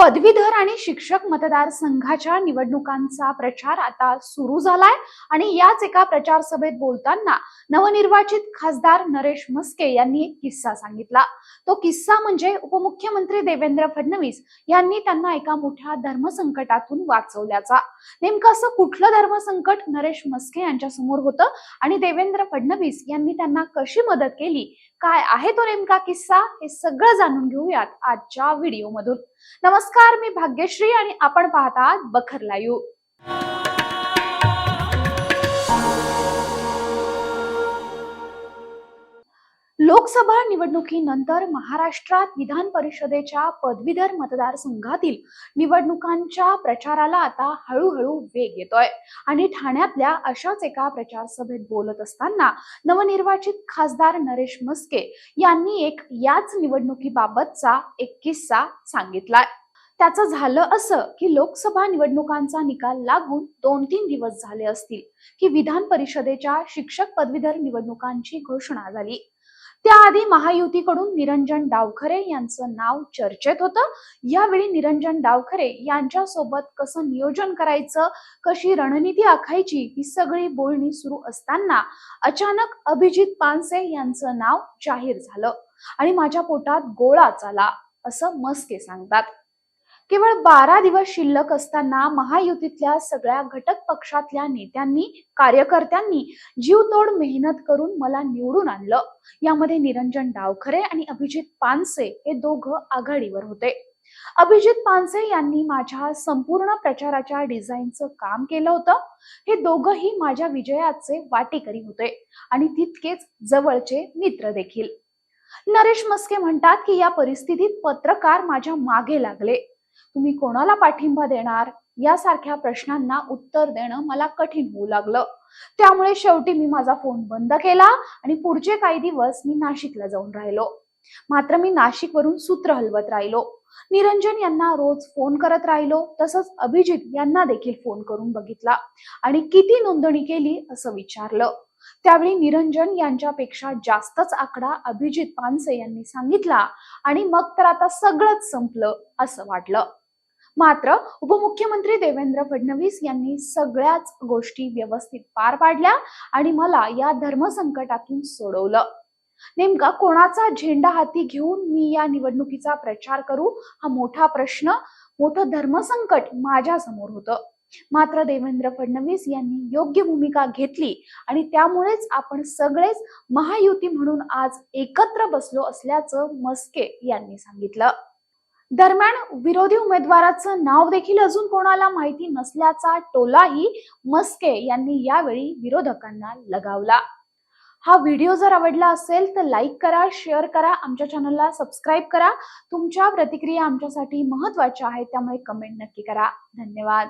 पदवीधर आणि शिक्षक मतदारसंघाच्या निवडणुकांचा प्रचार आता सुरू झालाय. आणि याच एका प्रचार सभेत बोलताना नवनिर्वाचित खासदार नरेश मस्के यांनी एक किस्सा सांगितला. तो किस्सा म्हणजे उपमुख्यमंत्री देवेंद्र फडणवीस यांनी त्यांना एका मोठ्या धर्मसंकटातून वाचवल्याचा. नेमकं असं कुठलं धर्मसंकट नरेश मस्के यांच्या समोर होतं? आणि देवेंद्र फडणवीस यांनी त्यांना कशी मदत केली? काय आहे तो नेमका किस्सा हे सगळं जाणून घेऊयात आजच्या व्हिडिओमधून. नमस्कार मी भाग्यश्री आणि आपण पाहतात बखरला यू लोकसभा निवडणुकीनंतर महाराष्ट्रात विधान परिषदेच्या पदवीधर मतदारसंघातील निवडणुकांच्या प्रचाराला आता हळूहळू वेग येतोय. आणि ठाण्यातल्या अशाच एका प्रचार सभेत बोलत असताना नवनिर्वाचित खासदार नरेश मस्के यांनी एक याच निवडणुकीबाबतचा एक किस्सा सांगितलाय. त्याचं झालं असं की लोकसभा निवडणुकांचा निकाल लागून दोन तीन दिवस झाले असतील की विधान परिषदेच्या शिक्षक पदवीधर निवडणुकांची घोषणा झाली. त्याआधी महायुतीकडून निरंजन डावखरे यांचं नाव चर्चेत होतं. यावेळी निरंजन डावखरे यांच्यासोबत कसं नियोजन करायचं कशी रणनीती आखायची ही सगळी बोलणी सुरू असताना अचानक अभिजित पानसे यांचं नाव जाहीर झालं आणि माझ्या पोटात गोळाच आला असं मस्के सांगतात. केवळ बारा दिवस शिल्लक असताना महायुतीतल्या सगळ्या घटक पक्षातल्या नेत्यांनी कार्यकर्त्यांनी जीवतोड मेहनत करून मला निवडून आणलं. यामध्ये निरंजन डावखरे आणि अभिजित पानसे हे दोघं आघाडीवर होते. अभिजित पानसे यांनी माझ्या संपूर्ण प्रचाराच्या डिझाईनचं काम केलं होतं. हे दोघंही माझ्या विजयाचे वाटेकरी होते आणि तितकेच जवळचे मित्र देखील. नरेश मस्के म्हणतात की या परिस्थितीत पत्रकार माझ्या मागे लागले. तुम्ही कोणाला पाठिंबा देणार? यासारख्या प्रश्नांना उत्तर देणं मला कठीण होऊ लागलं. त्यामुळे शेवटी मी माझा फोन बंद केला आणि पुढचे काही दिवस मी नाशिकला जाऊन राहिलो. मात्र मी नाशिकवरून सूत्र हलवत राहिलो. निरंजन यांना रोज फोन करत राहिलो. तसंच अभिजित यांना देखील फोन करून बघितला आणि किती नोंदणी केली असं विचारलं. त्यावेळी निरंजन यांच्यापेक्षा जास्तच आकडा अभिजित पानसे यांनी सांगितला आणि मग तर आता सगळंच संपलं असं वाटलं. मात्र उपमुख्यमंत्री देवेंद्र फडणवीस यांनी सगळ्याच गोष्टी व्यवस्थित पार पाडल्या आणि मला या धर्मसंकटातून सोडवलं. नेमका कोणाचा झेंडा हाती घेऊन मी या निवडणुकीचा प्रचार करू हा मोठा प्रश्न मोठं धर्मसंकट माझ्यासमोर होतं. मात्र देवेंद्र फडणवीस यांनी योग्य भूमिका घेतली आणि त्यामुळेच आपण सगळेच महायुती म्हणून आज एकत्र बसलो असल्याचं मस्के यांनी सांगितलं. दरम्यान विरोधी उमेदवाराचं नाव देखील अजून कोणाला माहिती नसल्याचा टोलाही मस्के यांनी यावेळी विरोधकांना लगावला. हा व्हिडिओ जर आवडला असेल तर लाईक करा शेअर करा आमच्या चॅनलला सबस्क्राईब करा. तुमच्या प्रतिक्रिया आमच्यासाठी महत्त्वाच्या आहेत त्यामुळे कमेंट नक्की करा. धन्यवाद.